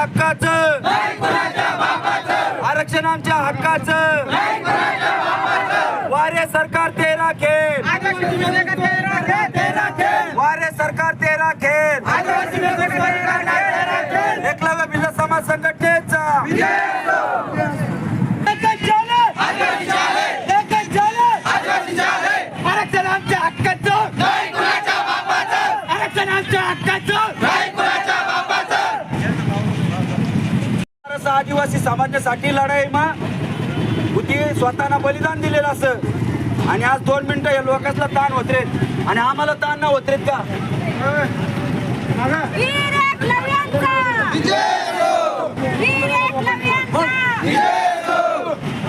हक्काचं आरक्षण आमच्या हक्काचं. वारे सरकार ते राखेल वारे सरकार ते राखेल एकलव्य भिल्ल समाज संघटनेचा आरक्षण आमच्या हक्काचं आरक्षण आमच्या हक्काचं महाराष्ट्र आदिवासी समाजासाठी लढाई मा होती स्वतःना बलिदान दिलेलं असं. आणि आज दोन मिनिटं या लोकांना ताण होतरेत. आणि आम्हाला ताण ना होतरेत का?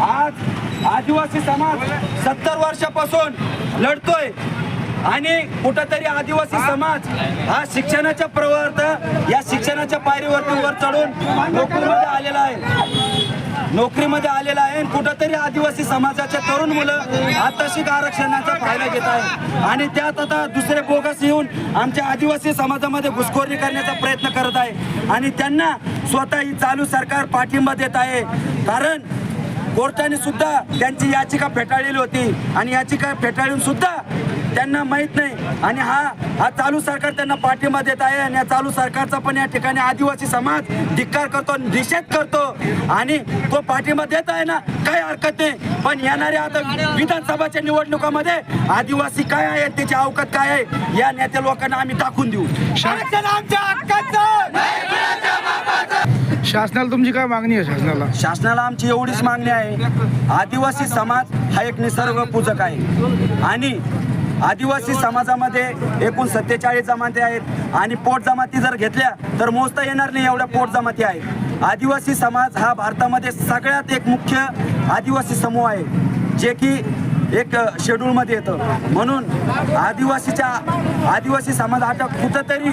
आज आदिवासी समाज सत्तर वर्षापासून लढतोय. आणि कुठंतरी आदिवासी समाज हा शिक्षणाच्या प्रवर्त पायरीवरती वर चढून नोकरीमध्ये आलेला आहे. नोकरीमध्ये आलेला आहे. कुठंतरी आदिवासी समाजाच्या तरुण मुलं आताशिक आरक्षणाचा फायदा घेत आहे आणि त्यात आता दुसरे बोगस येऊन आमच्या आदिवासी समाजामध्ये घुसखोरी करण्याचा प्रयत्न करत आहे. आणि त्यांना स्वतः ही चालू सरकार पाठिंबा देत आहे. कारण कोर्टाने सुद्धा त्यांची याचिका फेटाळलेली होती. आणि याचिका फेटाळून सुद्धा त्यांना माहीत नाही. आणि हा हा चालू सरकार त्यांना पाठिंबा देत आहे. आणि या चालू सरकारचा पण या ठिकाणी आदिवासी समाज धिक्कार करतो निषेध करतो. आणि तो पाठिंबा देत आहे ना काही हरकत नाही. पण येणाऱ्या आता विधानसभाच्या निवडणुकामध्ये आदिवासी काय आहे त्याची अवकात काय आहे या नेत्या लोकांना आम्ही दाखवून देऊ. आमच्या शासनाला तुमची काय मागणी आहे शासनाला? शासनाला आमची एवढीच मागणी आहे. आदिवासी समाज हा एक निसर्ग पूजक आहे. आणि आदिवासी समाजामध्ये एकूण सत्तेचाळीस जमाती आहेत आणि पोट जमाती जर घेतल्या तर मोजता येणार नाही एवढ्या पोट जमाती आहे आदिवासी समाज हा भारतामध्ये सगळ्यात एक मुख्य आदिवासी समूह आहे जे की एक शेड्यूलमध्ये येतं. म्हणून आदिवासीच्या आदिवासी समाज आता कुठंतरी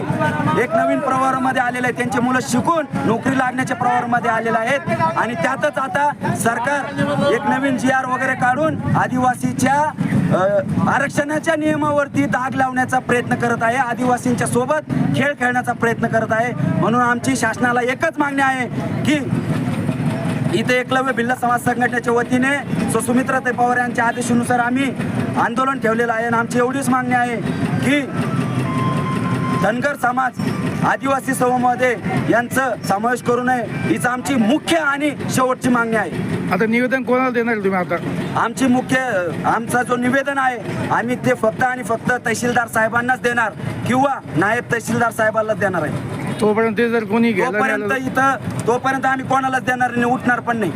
एक नवीन प्रवारामध्ये आलेलं आहे. त्यांची मुलं शिकून नोकरी लागण्याच्या प्रवारामध्ये आलेले आहेत. आणि त्यातच आता सरकार एक नवीन जी आर वगैरे काढून आदिवासीच्या आरक्षणाच्या नियमावरती दाग लावण्याचा प्रयत्न करत आहे. आदिवासींच्या सोबत खेळ खेळण्याचा प्रयत्न करत आहे. म्हणून आमची शासनाला एकच मागणी आहे की इथे एकलव्य भिल्ल समाज संघटनेच्या वतीने सुसुमित्रा सुमित्राताई पवार यांच्या आदेशानुसार आम्ही आंदोलन ठेवलेलं आहे. आणि आमची एवढीच मागणी आहे की धनगर समाज आदिवासी समूहामध्ये यांचं समावेश करू नये हीच आमची मुख्य आणि शेवटची मागणी आहे. आता निवेदन कोणाला देणार आहे तुम्ही आता? आमची मुख्य आमचा जो निवेदन आहे आम्ही ते फक्त आणि फक्त तहसीलदार साहेबांनाच देणार किंवा नायब तहसीलदार साहेबांनाच देणार आहे. तोपर्यंत ते जर कोणी घ्यायला तोपर्यंत इथं तोपर्यंत आम्ही कोणालाच देणार नाही उठणार पण नाही.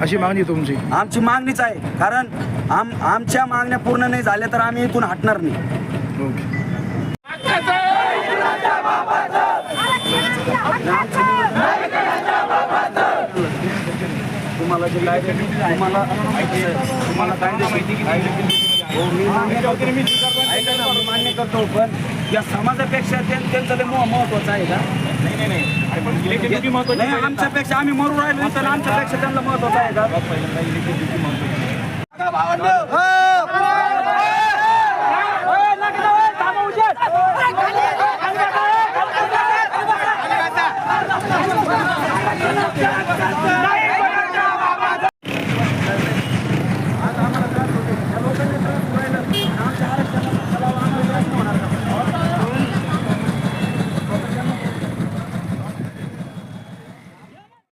अशी मागणी तुमची? आमची मागणीच आहे कारण आम आमच्या मागण्या पूर्ण नाही झाल्या तर आम्ही इथून हटणार नाही. ओके. तुम्हाला जे कायदे तुम्हाला तुम्हाला कायदे हो, मी मान्य करतो. ऐका ना, मी मान्य करतो पण या समाजापेक्षा त्यां- त्यांचं लय मह- महत्वाचं आहे का? नाही आमच्यापेक्षा आम्ही मरू राहिलो तर आमच्यापेक्षा त्यांना महत्वाचं आहे का?